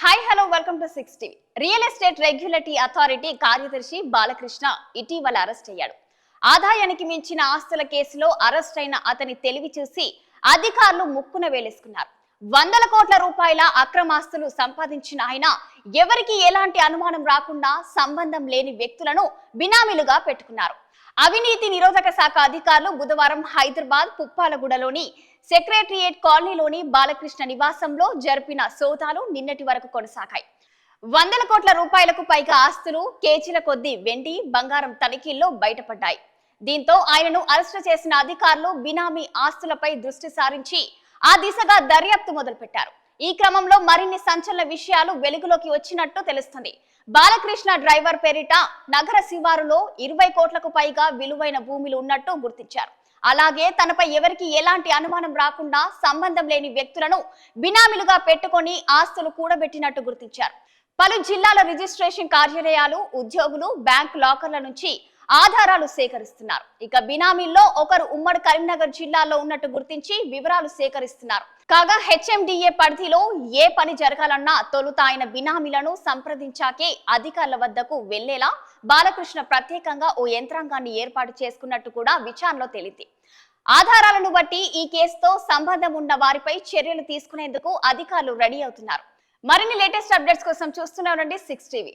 Hi hello welcome to six TV real estate regulatory authority కార్యదర్శి బాలకృష్ణ ఇటీవల arrest అయ్యాడు. ఆదాయానికి మించిన ఆస్తుల కేసులో అరెస్ట్ అయిన అతని తెలివి చూసి అధికారులు ముక్కున వేలేసుకున్నారు. వందల కోట్ల రూపాయల అక్రమాస్తులు సంపాదించిన ఆయన ఎవరికి ఎలాంటి అనుమానం రాకుండా సంబంధం లేని వ్యక్తులను బినామీలుగా పెట్టుకున్నారు. అవినీతి నిరోధక శాఖ అధికారులు బుధవారం హైదరాబాద్ పుప్పాలగూడలోని సెక్రటరియేట్ కాలనీలోని బాలకృష్ణ నివాసంలో జరిపిన సోదాలు నిన్నటి వరకు కొనసాగాయి. వందల కోట్ల రూపాయలకు పైగా ఆస్తులు కేజీల కొద్దీ వెండి బంగారం తనిఖీల్లో బయటపడ్డాయి. దీంతో ఆయనను అరెస్టు చేసిన అధికారులు బినామీ ఆస్తులపై దృష్టి సారించి ఆ దిశగా దర్యాప్తు మొదలుపెట్టారు. ఈ క్రమంలో మరిన్ని సంచలన విషయాలు వెలుగులోకి వచ్చినట్టు తెలుస్తుంది. బాలకృష్ణ డ్రైవర్ పేరిట నగర శివారులో ఇరవై కోట్లకు పైగా విలువైన భూములు ఉన్నట్టు గుర్తించారు. అలాగే తనపై ఎవరికి ఎలాంటి అనుమానం రాకుండా సంబంధం లేని వ్యక్తులను బినామీలుగా పెట్టుకొని ఆస్తులు కూడబెట్టినట్టు గుర్తించారు. పలు జిల్లాల రిజిస్ట్రేషన్ కార్యాలయాలు ఉద్యోగులు బ్యాంక్ లాకర్ల నుంచి ఆధారాలు సేకరిస్తున్నారు. ఇక బినామీల్లో ఒకరు ఉమ్మడి కరీంనగర్ జిల్లాలో ఉన్నట్టు గుర్తించి వివరాలు సేకరిస్తున్నారు. కాగా హెచ్ఎండిఏ పరిధిలో ఏ పని జరగాలన్నా తొలుత ఆయన బినామీలను సంప్రదించాకే అధికారుల వద్దకు వెళ్ళేలా బాలకృష్ణ ప్రత్యేకంగా ఓ యంత్రాంగాన్ని ఏర్పాటు చేసుకున్నట్టు కూడా విచారణలో తేలింది. ఆధారాలను బట్టి ఈ కేసుతో సంబంధం ఉన్న వారిపై చర్యలు తీసుకునేందుకు అధికారులు రెడీ అవుతున్నారు. మరిన్ని లేటెస్ట్ అప్డేట్స్ కోసం చూస్తూనే ఉండండి సిక్స్ టీవీ.